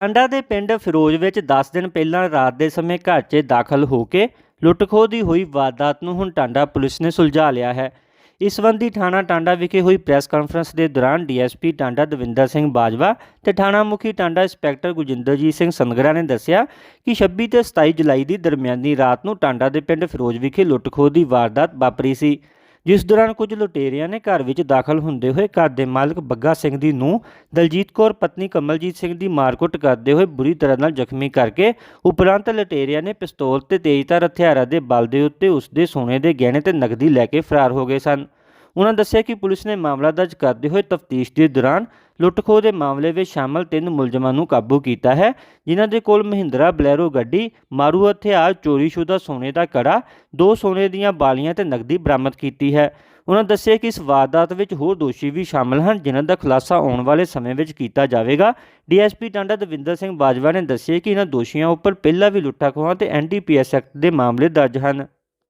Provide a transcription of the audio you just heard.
ਟਾਂਡਾ ਦੇ ਪਿੰਡ ਫਿਰੋਜ਼ ਵਿੱਚ 10 ਦਿਨ ਪਹਿਲਾਂ ਰਾਤ ਦੇ ਸਮੇਂ ਘਰ 'ਚ ਦਾਖਲ ਹੋ ਕੇ ਲੁੱਟ-ਖੋਹ ਦੀ ਹੋਈ ਵਾਰਦਾਤ ਨੂੰ ਹੁਣ ਟਾਂਡਾ ਪੁਲਿਸ ਨੇ ਸੁਲਝਾ ਲਿਆ ਹੈ। ਇਸ ਸੰਬੰਧੀ ਥਾਣਾ ਟਾਂਡਾ ਵਿਖੇ ਹੋਈ ਪ੍ਰੈਸ ਕਾਨਫਰੰਸ ਦੇ ਦੌਰਾਨ ਡੀਐਸਪੀ ਟਾਂਡਾ ਦਵਿੰਦਰ ਸਿੰਘ ਬਾਜਵਾ ਤੇ ਥਾਣਾ ਮੁਖੀ ਟਾਂਡਾ ਇੰਸਪੈਕਟਰ ਗੁਜਿੰਦਰਜੀਤ ਸਿੰਘ ਸੰਗਰਾ ਨੇ ਦੱਸਿਆ ਕਿ 26 ਤੇ 27 ਜੁਲਾਈ ਦੀ ਦਰਮਿਆਨੀ ਰਾਤ ਨੂੰ ਟਾਂਡਾ ਦੇ ਪਿੰਡ ਫਿਰੋਜ਼ ਵਿਖੇ ਲੁੱਟ-ਖੋਹ ਦੀ ਵਾਰਦਾਤ ਵਾਪਰੀ ਸੀ। ਜਿਸ ਦੌਰਾਨ ਕੁਝ ਲੁਟੇਰਿਆਂ ਨੇ ਘਰ ਵਿੱਚ ਦਾਖਲ ਹੁੰਦੇ ਹੋਏ ਘਰ ਦੇ ਮਾਲਕ ਬੱਗਾ ਸਿੰਘ ਦੀ ਨੂੰ ਦਲਜੀਤ ਕੌਰ, ਪਤਨੀ ਕਮਲਜੀਤ ਸਿੰਘ ਦੀ ਮਾਰਕੁੱਟ ਕਰਦੇ ਹੋਏ ਬੁਰੀ ਤਰ੍ਹਾਂ ਨਾਲ ਜ਼ਖਮੀ ਕਰਕੇ ਉਪਰੰਤ ਲੁਟੇਰਿਆਂ ਨੇ ਪਿਸਤੌਲ ਤੇ ਤੇਜ਼ਧਾਰ ਹਥਿਆਰਾਂ ਦੇ ਬਲ ਦੇ ਉੱਤੇ ਉਸ ਦੇ ਸੋਨੇ ਦੇ ਗਹਿਣੇ ਤੇ ਨਕਦੀ ਲੈ ਕੇ ਫਰਾਰ ਹੋ ਗਏ ਸਨ। ਉਹਨਾਂ ਦੱਸਿਆ ਕਿ ਪੁਲਿਸ ਨੇ ਮਾਮਲਾ ਦਰਜ ਕਰਦੇ ਹੋਏ ਤਫਤੀਸ਼ ਦੇ ਦੌਰਾਨ ਲੁੱਟ-ਖੋਹ ਦੇ ਮਾਮਲੇ ਵਿੱਚ ਸ਼ਾਮਲ ਤਿੰਨ ਮੁਲਜ਼ਮਾਂ ਨੂੰ ਕਾਬੂ ਕੀਤਾ ਹੈ, ਜਿਨ੍ਹਾਂ ਦੇ ਕੋਲ ਮਹਿੰਦਰਾ ਬਲੈਰੋ ਗੱਡੀ, ਮਾਰੂ ਹਥਿਆਰ, ਚੋਰੀਸ਼ੁਦਾ ਸੋਨੇ ਦਾ ਕੜਾ ਦੋ ਸੋਨੇ ਦੀਆਂ ਬਾਲੀਆਂ ਤੇ ਨਕਦੀ ਬਰਾਮਦ ਕੀਤੀ ਹੈ। ਉਹਨਾਂ ਦੱਸਿਆ ਕਿ ਇਸ ਵਾਰਦਾਤ ਵਿੱਚ ਹੋਰ ਦੋਸ਼ੀ ਵੀ ਸ਼ਾਮਲ ਹਨ, ਜਿਨ੍ਹਾਂ ਦਾ ਖੁਲਾਸਾ ਆਉਣ ਵਾਲੇ ਸਮੇਂ ਵਿੱਚ ਕੀਤਾ ਜਾਵੇਗਾ। ਡੀਐਸਪੀ ਟਾਂਡਾ ਦਵਿੰਦਰ ਸਿੰਘ ਬਾਜਵਾ ਨੇ ਦੱਸਿਆ ਕਿ ਇਹਨਾਂ ਦੋਸ਼ੀਆਂ ਉੱਪਰ ਪਹਿਲਾਂ ਵੀ ਲੁੱਟਾਂ ਖੋਹਾਂ ਤੇ ਐਨਡੀਪੀਐਸ ਐਕਟ ਦੇ ਮਾਮਲੇ ਦਰਜ ਹਨ।